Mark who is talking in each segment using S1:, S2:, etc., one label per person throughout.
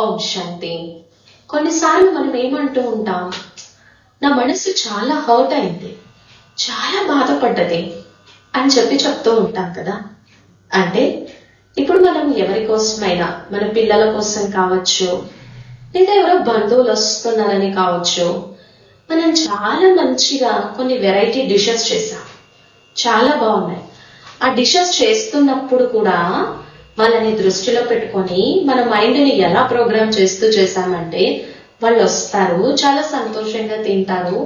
S1: ఓం శాంతి. కొన్నిసార్లు మనం ఏమంటూ ఉంటాం నా మనసు చాలా హర్ట్ అయింది చాలా బాధపడ్డది అని చెప్పి చెప్తూ ఉంటాం కదా. అంటే ఇప్పుడు మనం ఎవరి కోసమైనా మన పిల్లల కోసం కావచ్చు లేదా ఎవరో బంధువులు వస్తున్నారని కావచ్చు మనం చాలా మంచిగా కొన్ని వెరైటీ డిషెస్ చేసాం చాలా బాగున్నాయి. ఆ డిషెస్ చేస్తున్నప్పుడు కూడా వాళ్ళని దృష్టిలో పెట్టుకొని మన మైండ్ని ఎలా ప్రోగ్రామ్ చేస్తూ చేశామంటే వాళ్ళు వస్తారు చాలా సంతోషంగా తింటారు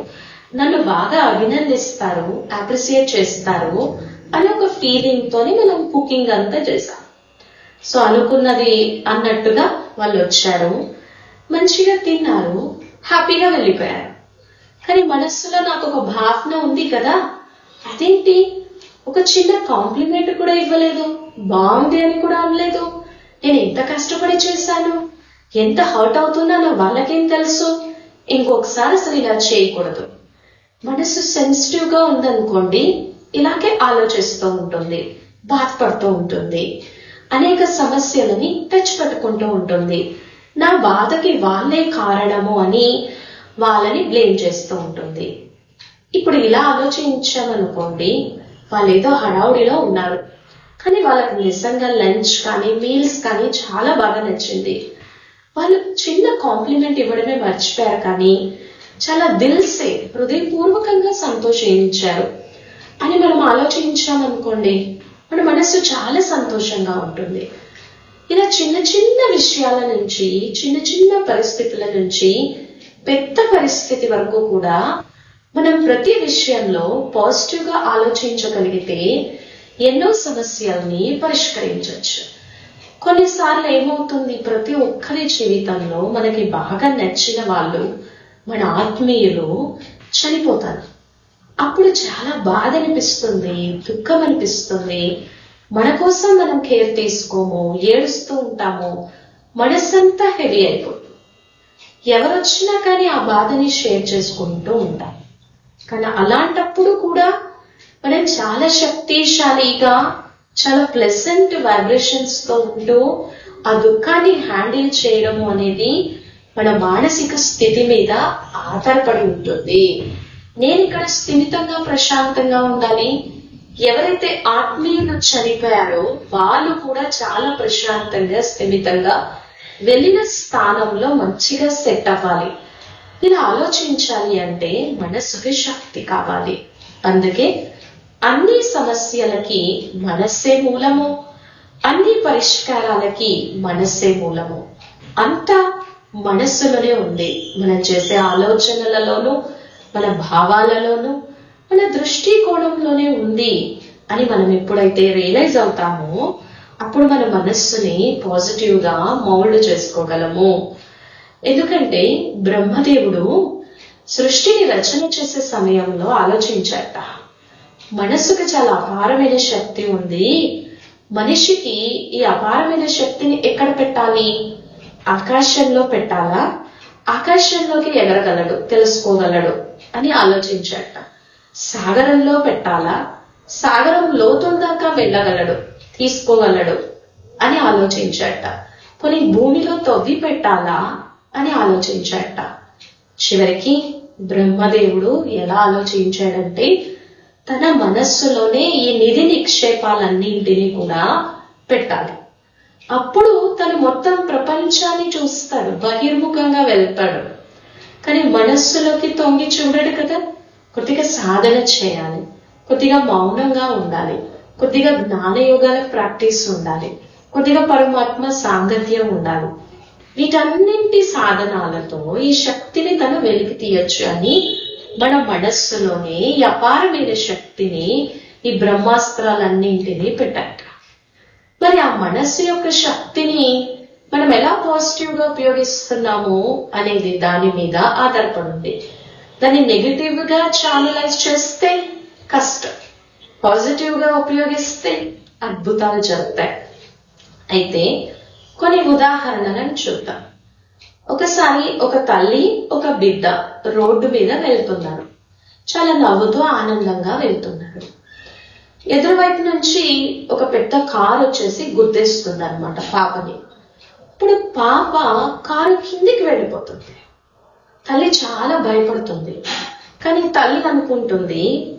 S1: నన్ను బాగా అభినందిస్తారు అప్రిసియేట్ చేస్తారు అని ఒక ఫీలింగ్ తోని మనం కుకింగ్ అంతా చేసాం సో అనుకున్నది అన్నట్టుగా వాళ్ళు వచ్చారు మంచిగా తిన్నారు హ్యాపీగా వెళ్ళిపోయారు. కానీ మనస్సులో నాకు ఒక భావన ఉంది కదా అదేంటి? ఒక చిన్న కాంప్లిమెంట్ కూడా ఇవ్వలేదు. బాగుంది అని కూడా అనలేదు. నేను ఎంత కష్టపడి చేశాను? ఎంత హర్ట్ అవుతున్నానో వాళ్ళకేం తెలుసు? ఇంకొకసారి అసలు ఇలా చేయకూడదు. మనసు సెన్సిటివ్గా ఉందనుకోండి ఇలాగే ఆలోచిస్తూ ఉంటుంది బాధపడుతూ ఉంటుంది అనేక సమస్యలని తెచ్చిపెట్టుకుంటూ ఉంటుంది. నా బాధకి వాళ్ళే కారణము అని వాళ్ళని బ్లేమ్ చేస్తూ ఉంటుంది. ఇప్పుడు ఇలా ఆలోచించామనుకోండి వాళ్ళు ఏదో హడావుడిలో ఉన్నారు. కానీ వాళ్ళకి నిజంగా లంచ్ కానీ మీల్స్ కానీ చాలా బాగా నచ్చింది. వాళ్ళు చిన్న కాంప్లిమెంట్ ఇవ్వడమే మర్చిపోయారు కానీ చాలా దిల్సే హృదయపూర్వకంగా సంతోషించారు. అని మనం ఆలోచించామనుకోండి మన మనసు చాలా సంతోషంగా ఉంటుంది. ఇలా చిన్న చిన్న విషయాల నుంచి చిన్న చిన్న పరిస్థితుల నుంచి పెద్ద పరిస్థితి వరకు కూడా మనం ప్రతి విషయంలో పాజిటివ్గా ఆలోచించగలిగితే ఎన్నో సమస్యల్ని పరిష్కరించవచ్చు కొన్నిసార్లు ఏమవుతుంది? ప్రతి ఒక్కరి జీవితంలో మనకి బాగా నచ్చిన వాళ్ళు మన ఆత్మీయులు చనిపోతారు. అప్పుడు చాలా బాధ అనిపిస్తుంది దుఃఖం అనిపిస్తుంది. మన కోసం మనం కేర్ తీసుకోము ఏడుస్తూ ఉంటాము. మనసంతా హెవీ అయిపోతుంది. ఎవరు వచ్చినా కానీ ఆ బాధని షేర్ చేసుకుంటూ ఉంటాం. కానీ అలాంటప్పుడు కూడా మనం చాలా శక్తిశాలిగా చాలా ప్లెసెంట్ వైబ్రేషన్స్తో ఉంటూ ఆ దుఃఖాన్ని హ్యాండిల్ చేయడం అనేది మన మానసిక స్థితి మీద ఆధారపడి ఉంటుంది. నేను ఇక్కడ స్థిమితంగా ప్రశాంతంగా ఉండాలి. ఎవరైతే ఆత్మీయులు చనిపోయారో వాళ్ళు కూడా చాలా ప్రశాంతంగా స్థిమితంగా వెళ్ళిన స్థానంలో మంచిగా సెట్ అవ్వాలి. ఇలా ఆలోచించాలి అంటే మనసుకి శక్తి కావాలి. అందుకే అన్ని సమస్యలకి మనస్సే మూలము అన్ని పరిష్కారాలకి మనస్సే మూలము. అంతా మనస్సులోనే ఉంది. మనం చేసే ఆలోచనలలోనూ మన భావాలలోనూ మన దృష్టికోణంలోనే ఉంది అని మనం ఎప్పుడైతే రియలైజ్ అవుతామో అప్పుడు మన మనస్సుని పాజిటివ్గా మౌల్డ్ చేసుకోగలము. ఎందుకంటే బ్రహ్మదేవుడు సృష్టిని రచన చేసే సమయంలో ఆలోచించాట మనస్సుకి చాలా అపారమైన శక్తి ఉంది. మనిషికి ఈ అపారమైన శక్తిని ఎక్కడ పెట్టాలి? ఆకాశంలో పెట్టాలా? ఆకాశంలోకి ఎగరగలడు తెలుసుకోగలడు అని ఆలోచించాట సాగరంలో పెట్టాలా? సాగరం లోతుల దాకా వెళ్ళగలడు తీసుకోగలడు అని ఆలోచించాట కొన్ని భూమిలో తవ్వి పెట్టాలా? అని ఆలోచించాడట చివరికి బ్రహ్మదేవుడు ఎలా ఆలోచించాడంటే తన మనస్సులోనే ఈ నిధి నిక్షేపాలన్నింటినీ కూడా పెట్టాలి. అప్పుడు తను మొత్తం ప్రపంచాన్ని చూస్తాడు బహిర్ముఖంగా వెళ్తాడు. కానీ మనస్సులోకి తొంగి చూడడు కదా. కొద్దిగా సాధన చేయాలి కొద్దిగా మౌనంగా ఉండాలి కొద్దిగా జ్ఞానయోగాల ప్రాక్టీస్ ఉండాలి కొద్దిగా పరమాత్మ సాంగత్యం ఉండాలి. వీటన్నింటి సాధనాలతో ఈ శక్తిని తను వెలికి తీయచ్చు అని మన మనస్సులోనే ఈ అపారమైన శక్తిని ఈ బ్రహ్మాస్త్రాలన్నింటినీ పెట్టాట మరి ఆ మనస్సు యొక్క శక్తిని మనం ఎలా పాజిటివ్గా ఉపయోగిస్తున్నాము అనేది దాని మీద ఆధారపడింది. దాన్ని నెగిటివ్గా ఛానలైజ్ చేస్తే కష్టం. పాజిటివ్గా ఉపయోగిస్తే అద్భుతాలు జరుగుతాయి. అయితే కొన్ని ఉదాహరణలను చూద్దాం. ఒకసారి ఒక తల్లి ఒక బిడ్డ రోడ్డు మీద వెళ్తున్నారు. చాలా నవ్వుతూ ఆనందంగా వెళ్తున్నారు. ఎదురువైపు నుంచి ఒక పెద్ద కార్ వచ్చేసి గుర్తిస్తుంది అనమాట పాపని. ఇప్పుడు పాప కారు కిందికి వెళ్ళిపోతుంది. తల్లి చాలా భయపడుతుంది. కానీ తల్లి అనుకుంటుంది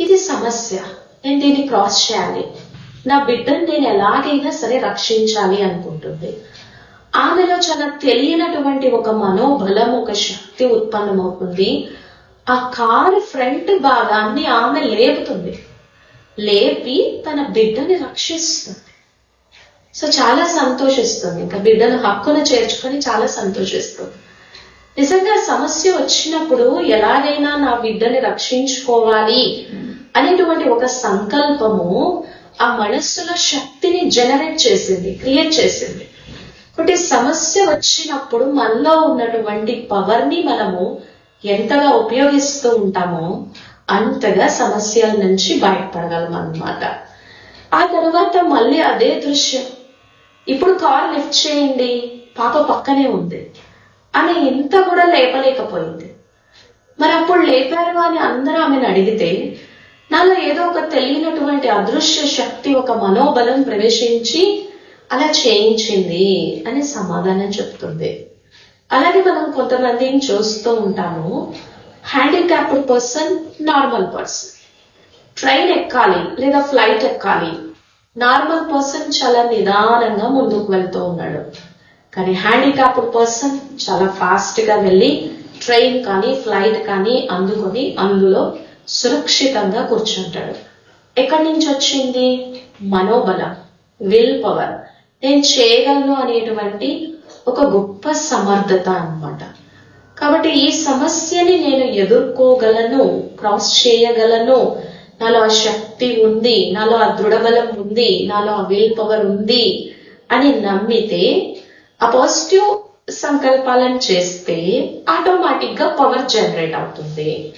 S1: ఇది సమస్య. నేను దీన్ని క్రాస్ చేయాలి. నా బిడ్డను నేను ఎలాగైనా సరే రక్షించాలి అనుకుంటుంది. ఆమెలో చాలా తెలియనటువంటి ఒక మనోబలం ఒక శక్తి ఉత్పన్నమవుతుంది. ఆ కారు ఫ్రంట్ భాగాన్ని ఆమె లేపుతుంది. లేపి తన బిడ్డని రక్షిస్తుంది. సో చాలా సంతోషిస్తుంది. ఇంకా బిడ్డను హక్కును చేర్చుకొని చాలా సంతోషిస్తుంది. నిజంగా సమస్య వచ్చినప్పుడు ఎలాగైనా నా బిడ్డని రక్షించుకోవాలి అనేటువంటి ఒక సంకల్పము ఆ మనస్సులో శక్తిని జనరేట్ చేసింది క్రియేట్ చేసింది. ఒకటి సమస్య వచ్చినప్పుడు మనలో ఉన్నటువంటి పవర్ని మనము ఎంతగా ఉపయోగిస్తూ ఉంటామో అంతగా సమస్యల నుంచి బయటపడగలం అన్నమాట ఆ తర్వాత మళ్ళీ అదే దృశ్యం. ఇప్పుడు కార్ లిఫ్ట్ చేయండి పాప పక్కనే ఉంది. ఆమె ఇంత కూడా లేపలేకపోయింది. మరి అప్పుడు లేపారు అని అందరూ ఆమెను అడిగితే నాలో ఏదో ఒక తెలియనటువంటి అదృశ్య శక్తి ఒక మనోబలం ప్రవేశించి అలా చేయించింది అని సమాధానం చెప్తుంది. అలాగే మనం కొంతమందిని చూస్తూ ఉంటాము. Handicapped person normal person train ఎక్కాలి లేదా ఫ్లైట్ ఎక్కాలి. నార్మల్ పర్సన్ చాలా నిదానంగా ముందుకు వెళ్తూ ఉన్నాడు. కానీ హ్యాండిక్యాప్డ్ పర్సన్ చాలా ఫాస్ట్గా వెళ్ళి ట్రైన్ కానీ ఫ్లైట్ కానీ అందుకొని అందులో సురక్షితంగా కూర్చుంటాడు. ఎక్కడి నుంచి వచ్చింది? మనోబలం. Will power. నేను చేయగలను అనేటువంటి ఒక గొప్ప సమర్థత అన్నమాట. కాబట్టి ఈ సమస్యని నేను ఎదుర్కోగలను క్రాస్ చేయగలను. నాలో ఆ శక్తి ఉంది నాలో ఆ దృఢబలం ఉంది నాలో ఆ విల్ పవర్ ఉంది అని నమ్మితే ఆ పాజిటివ్ సంకల్పాలను చేస్తే ఆటోమేటిక్గా పవర్ జనరేట్ అవుతుంది.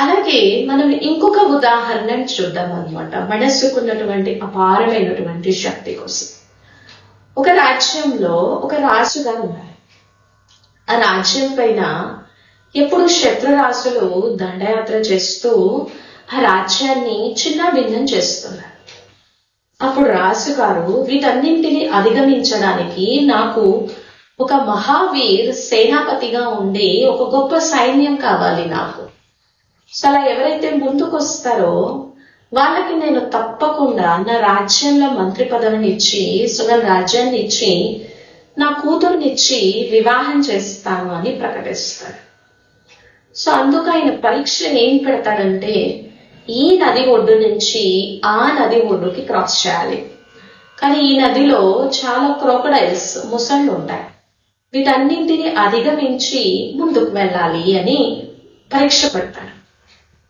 S1: అలాగే మనం ఇంకొక ఉదాహరణ చూద్దాం అనమాట మనస్సుకున్నటువంటి అపారమైనటువంటి శక్తి కోసం. ఒక రాజ్యంలో ఒక రాజుగా ఉన్నారు. ఆ రాజ్యం పైన ఎప్పుడు శత్రు రాజులు దండయాత్ర చేస్తూ ఆ రాజ్యాన్ని చిన్న భిన్నం చేస్తున్నారు. అప్పుడు రాజుగారు వీటన్నింటిని అధిగమించడానికి నాకు ఒక మహావీర్ సేనాపతిగా ఉండే ఒక గొప్ప సైన్యం కావాలి నాకు. సో అలా ఎవరైతే ముందుకు వస్తారో వాళ్ళకి నేను తప్పకుండా నా రాజ్యంలో మంత్రి పదవిని ఇచ్చి సుగం రాజ్యాన్ని ఇచ్చి నా కూతురునిచ్చి వివాహం చేస్తాను అని ప్రకటిస్తాడు సో అందుకు ఆయన పరీక్షను ఏం పెడతాడంటే ఈ నది ఒడ్డు నుంచి ఆ నది ఒడ్డుకి క్రాస్ చేయాలి. కానీ ఈ నదిలో చాలా క్రోకడైల్స్ ముసళ్ళు ఉంటాయి. వీటన్నింటిని అధిగమించి ముందుకు వెళ్ళాలి అని పరీక్ష పెడతాడు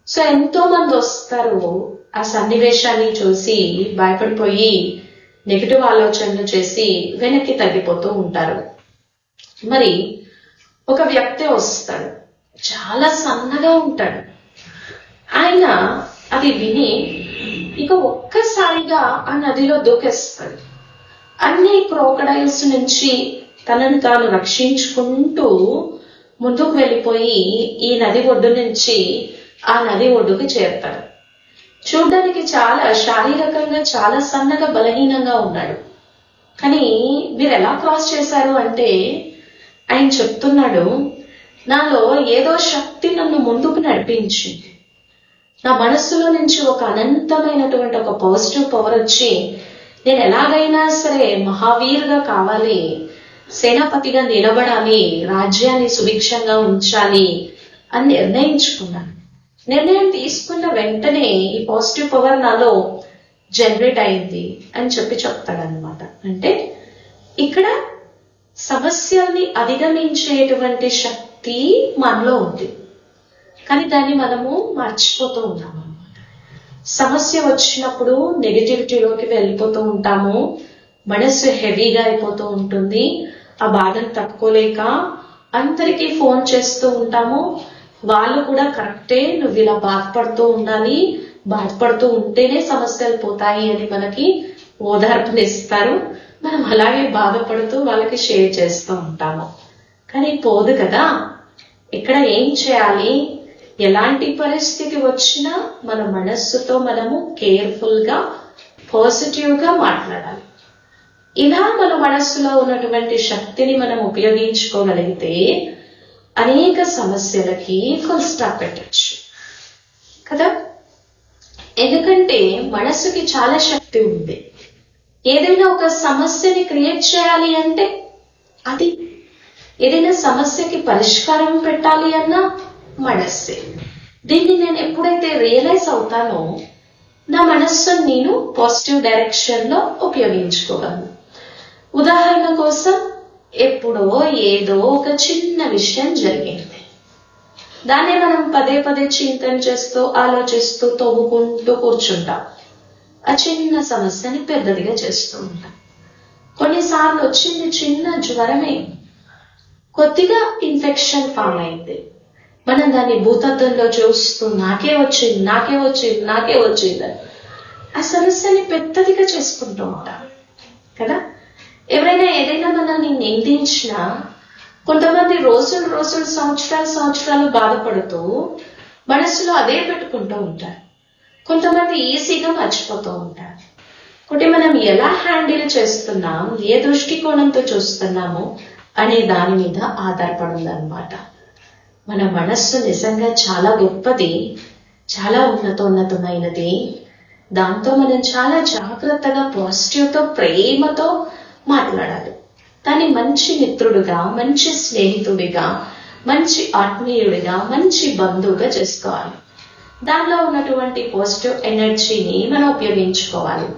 S1: సో ఎంతో మంది వస్తారు. ఆ సన్నివేశాన్ని చూసి భయపడిపోయి నెగిటివ్ ఆలోచనలు చేసి వెనక్కి తగ్గిపోతూ ఉంటారు. మరి ఒక వ్యక్తి వస్తాడు. చాలా సన్నగా ఉంటాడు. ఆయన అది విని ఇక ఒక్కసారిగా ఆ నదిలో దూకేస్తాడు. అన్ని క్రోకడైల్స్ నుంచి తనను తాను రక్షించుకుంటూ ముందుకు వెళ్ళిపోయి ఈ నది ఒడ్డు నుంచి ఆ నది ఒడ్డుకు చేరతాడు. చూడ్డానికి చాలా శారీరకంగా చాలా సన్నగా బలహీనంగా ఉన్నాడు. కానీ మీరు ఎలా క్రాస్ చేశారు అంటే ఆయన చెప్తున్నాడు నాలో ఏదో శక్తి నన్ను ముందుకు నడిపించింది. నా మనస్సులో నుంచి ఒక అనంతమైనటువంటి ఒక పాజిటివ్ పవర్ వచ్చి నేను ఎలాగైనా సరే మహావీరుగా కావాలి సేనాపతిగా నిలబడాలి రాజ్యాన్ని సుభిక్షంగా ఉంచాలి అని నిర్ణయించుకున్నాను. నిర్ణయం తీసుకున్న వెంటనే ఈ పాజిటివ్ పవర్ నాలో జనరేట్ అయింది అని చెప్పి చెప్తాడనమాట అంటే ఇక్కడ సమస్యల్ని అధిగమించేటువంటి శక్తి మనలో ఉంది. కానీ దాన్ని మనము మర్చిపోతూ ఉన్నాము సమస్య వచ్చినప్పుడు నెగిటివిటీలోకి వెళ్ళిపోతూ ఉంటాము. మనస్సు హెవీగా అయిపోతూ ఉంటుంది. ఆ బాధను తట్టుకోలేక అందరికీ ఫోన్ చేస్తూ ఉంటాము. వాళ్ళు కూడా కరెక్టే నువ్వు ఇలా బాధపడుతూ ఉండాలి బాధపడుతూ ఉంటేనే సమస్యలు పోతాయి అని మనకి ఓదార్పునిస్తారు. మనం అలాగే బాధపడుతూ వాళ్ళకి షేర్ చేస్తూ ఉంటాము. కానీ పోదు కదా. ఇక్కడ ఏం చేయాలి? ఎలాంటి పరిస్థితి వచ్చినా మన మనస్సుతో మనము కేర్ఫుల్గా పాజిటివ్గా మాట్లాడాలి. ఇలా మన మనస్సులో ఉన్నటువంటి శక్తిని మనం ఉపయోగించుకోగలిగితే అనేక సమస్యలకి ఫుల్ స్టాప్ పెట్టచ్చు. కదా? ఎందుకంటే మనసుకి చాలా శక్తి ఉంది. ఏదైనా ఒక సమస్యని క్రియేట్ చేయాలి అంటే అది. ఏదైనా సమస్యకి పరిష్కారం పెట్టాలి అన్న మనస్సే. దీన్ని నేను ఎప్పుడైతే రియలైజ్ అవుతానో నా మనస్సును నేను పాజిటివ్ డైరెక్షన్లో ఉపయోగించుకోగలను. ఉదాహరణ కోసం ఎప్పుడో ఏదో ఒక చిన్న విషయం జరిగింది. దాన్ని మనం పదే పదే చింతన చేస్తూ ఆలోచిస్తూ తవ్వుకుంటూ కూర్చుంటాం. ఆ చిన్న సమస్యని పెద్దదిగా చేస్తూ ఉంటాం. కొన్నిసార్లు వచ్చింది చిన్న జ్వరమే కొద్దిగా ఇన్ఫెక్షన్ ఫామ్ అయింది. మనం దాన్ని భూతద్దంలో చూస్తూ నాకే వచ్చింది నాకే వచ్చింది నాకే వచ్చింది ఆ సమస్యని పెద్దదిగా చేసుకుంటూ ఉంటాం. కదా? ఎవరైనా ఏదైనా మనల్ని నిందించినా కొంతమంది రోజులు రోజులు సంవత్సరాలు సంవత్సరాలు బాధపడుతూ మనసులో అదే పెట్టుకుంటూ ఉంటారు. కొంతమంది ఈజీగా మర్చిపోతూ ఉంటారు. ఒకటి మనం ఎలా హ్యాండిల్ చేస్తున్నాం ఏ దృష్టికోణంతో చూస్తున్నాము అనే దాని మీద ఆధారపడి ఉందన్నమాట. మన మనస్సు నిజంగా చాలా గొప్పది చాలా ఉన్నతోన్నతమైనది. దాంతో మనం చాలా జాగ్రత్తగా పాజిటివ్తో ప్రేమతో మాట్లాడాలి. కానీ మంచి మిత్రుడుగా మంచి స్నేహితుడిగా మంచి ఆత్మీయుడిగా మంచి బంధువుగా చేసుకోవాలి. దానిలో ఉన్నటువంటి పాజిటివ్ ఎనర్జీని మనం ఉపయోగించుకోవాలి.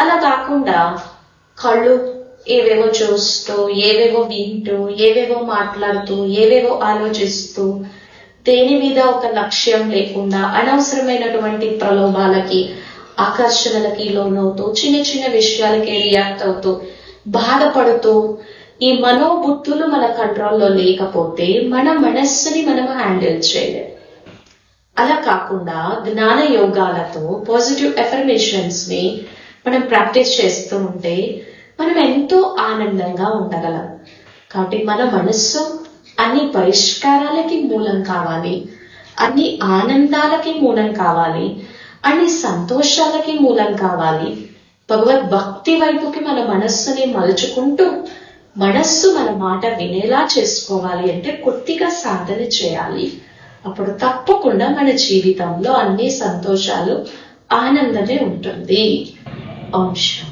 S1: అలా కాకుండా కళ్ళు ఏవేవో చూస్తూ ఏవేవో వింటూ ఏవేవో మాట్లాడుతూ ఏవేవో ఆలోచిస్తూ దేని మీద ఒక లక్ష్యం లేకుండా అనవసరమైనటువంటి ప్రలోభాలకి ఆకర్షణలకి లోనవుతూ చిన్న చిన్న విషయాలకి రియాక్ట్ అవుతూ బాధపడుతూ ఈ మనోబుద్ధులు మన కంట్రోల్లో లేకపోతే మన మనస్సుని మనం హ్యాండిల్ చేయలేం. అలా కాకుండా జ్ఞాన యోగాలతో పాజిటివ్ ఎఫర్మేషన్స్ని మనం ప్రాక్టీస్ చేస్తూ ఉంటే మనం ఎంతో ఆనందంగా ఉండగలం. కాబట్టి మన మనస్సు అన్ని పరిష్కారాలకి మూలం కావాలి అన్ని ఆనందాలకి మూలం కావాలి అన్ని సంతోషాలకి మూలం కావాలి భగవద్ భక్తి వైపుకి మన మనస్సుని మలుచుకుంటూ మనస్సు మన మాట వినేలా చేసుకోవాలి అంటే కొద్దిగా సాధన చేయాలి. అప్పుడు తప్పకుండా మన జీవితంలో అన్ని సంతోషాలు ఆనందమే ఉంటుంది. అంశం